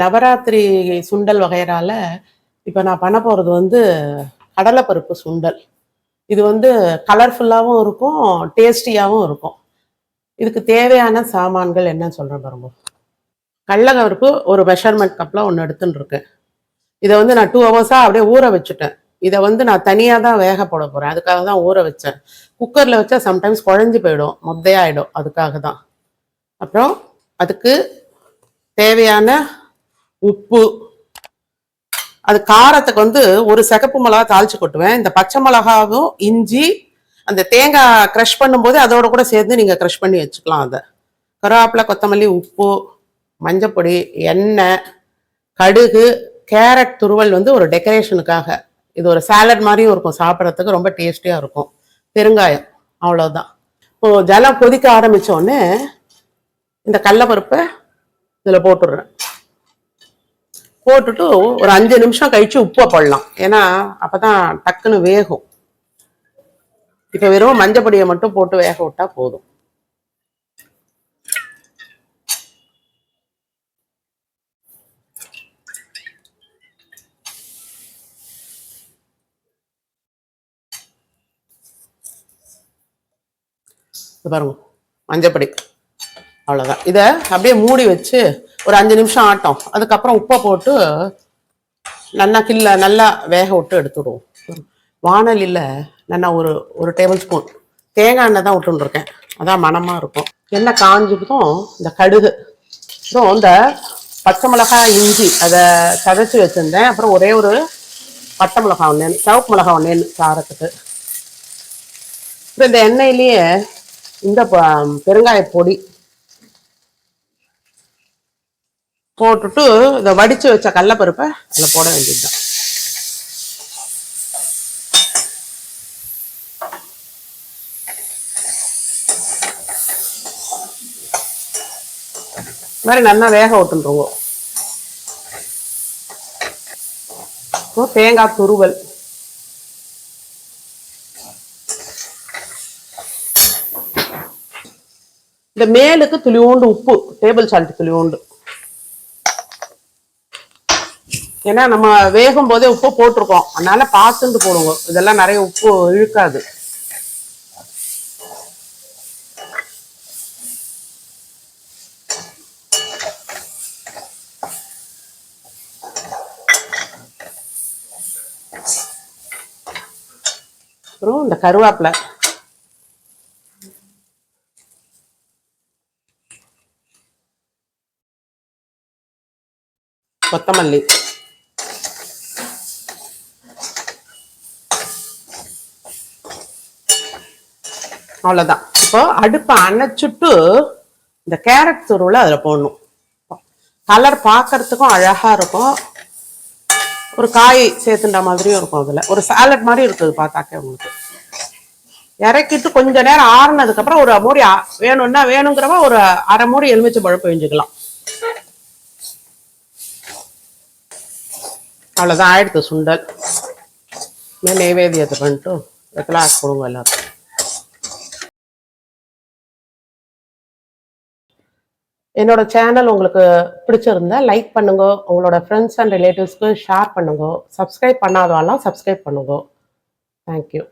நவராத்திரி சுண்டல் வகையறால இப்போ நான் பண்ண போகிறது வந்து கடலைப்பருப்பு சுண்டல். இது வந்து கலர்ஃபுல்லாகவும் இருக்கும் டேஸ்டியாகவும் இருக்கும். இதுக்கு தேவையான சாமான்கள் என்னன்னு சொல்கிறேன் பாருங்க. கடலப்பருப்பு ஒரு மெஷர்மெண்ட் கப்பில் ஒன்று எடுத்துன்னு இருக்கேன். இதை வந்து நான் டூ ஹவர்ஸாக அப்படியே ஊற வச்சுட்டேன். இதை வந்து நான் தனியாக தான் வேக போட போகிறேன் அதுக்காக தான் ஊற வச்சேன். குக்கரில் வச்சா சம்டைம்ஸ் குழஞ்சி போயிடும் மொத்தையாயிடும் அதுக்காக தான். அப்புறம் அதுக்கு தேவையான உப்பு. அது காரத்துக்கு வந்து ஒரு சிகப்பு மிளகா தாளிச்சு கொட்டுவேன். இந்த பச்சை மிளகாவும் இஞ்சி அந்த தேங்காய் க்ரஷ் பண்ணும்போது அதோட கூட சேர்ந்து நீங்கள் க்ரஷ் பண்ணி வச்சுக்கலாம் அதை. கருவேப்பிலை கொத்தமல்லி உப்பு மஞ்சப்பொடி எண்ணெய் கடுகு கேரட் துருவல் வந்து ஒரு டெக்கரேஷனுக்காக இது ஒரு சாலட் மாதிரியும் இருக்கும். சாப்பிட்றதுக்கு ரொம்ப டேஸ்டியாக இருக்கும். பெருங்காயம் அவ்வளோதான் இப்போ ஜலம் கொதிக்க ஆரம்பித்தோடனே இந்த கடலப்பருப்பை இதில் போட்டுடுறேன். போட்டுட்டு ஒரு அஞ்சு நிமிஷம் கழிச்சு உப்பை போடலாம். ஏன்னா அப்பதான் டக்குன்னு வேகும். இப்போ வெறும் மஞ்சப்பொடியை மட்டும் போட்டு வேக விட்டா போதும். பாருங்க. மஞ்சப்பொடி. அவ்வளோதான் இதை அப்படியே மூடி வச்சு ஒரு அஞ்சு நிமிஷம் ஆட்டம். அதுக்கப்புறம் உப்பை போட்டு நல்லா கில்ல நல்லா வேக விட்டு எடுத்துடுவோம். வானலியில் நல்லா ஒரு ஒரு டேபிள் ஸ்பூன் தேங்காய் எண்ணெய் தான் விட்டுருக்கேன் அதான் மணமாக இருக்கும். எண்ணெய் காஞ்சதும் இந்த கடுகு. அப்புறம் இந்த பச்சை மிளகாய் இஞ்சி அதை சதைச்சி வச்சுருந்தேன். அப்புறம் ஒரே ஒரு பட்டை மிளகாய் ஒன்று சிவப்பு மிளகாய் ஒன்று காரத்துக்கு அப்புறம் இந்த எண்ணெயிலேயே இந்த ப- பெருங்காய பொடி போட்டுட்டு இதை வடிச்சு வச்ச கடலப்பருப்பை அதில் போட வேண்டியதுதான். இந்த மாதிரி நல்லா வேக விட்டுருவோம் தேங்காய் துருவல். இந்த மேலுக்கு துளியோண்டு உப்பு டேபிள் சால்ட் துளியோண்டு. ஏன்னா நம்ம வேகும் போதே உப்பு போட்டிருக்கோம். அதனால பார்த்துட்டு போடுங்க. இதெல்லாம் நிறைய உப்பு இழுக்காது. அப்புறம் இந்த கருவேப்பிலை. கொத்தமல்லி. அவ்வளோதான் இப்போ அடுப்பை அணைச்சிட்டு இந்த கேரட் துருவில் அதில் போடணும். கலர் பார்க்கறதுக்கும் அழகாக இருக்கும். ஒரு காய் சேர்த்துட்ட மாதிரியும் இருக்கும் அதில். ஒரு சாலட் மாதிரி இருக்குது பார்த்தாக்கே உங்களுக்கு. இறக்கிட்டு கொஞ்ச நேரம் ஆறுனதுக்கப்புறம் ஒரு மூடி வேணும்னா வேணுங்கிறவ ஒரு அரை மூடி எலுமிச்சை பழப்பு பிழிஞ்சுக்கலாம். அவ்வளோதான் ஆயிடுத்து சுண்டல். நெய்வேதியத்தை நெய்வேத்தியத்தை பண்ணிட்டு வெத்தலை கொடுங்க எல்லாத்துக்கும் என்னோட சேனல் உங்களுக்கு பிடிச்சிருந்தா லைக் பண்ணுங்க. உங்களோட ஃப்ரெண்ட்ஸ் அண்ட் ரிலேட்டிவ்ஸ்க்கு ஷேர் பண்ணுங்க. சப்ஸ்கிரைப் பண்ணாதவெல்லாம் சப்ஸ்கிரைப் பண்ணுங்க. Thank you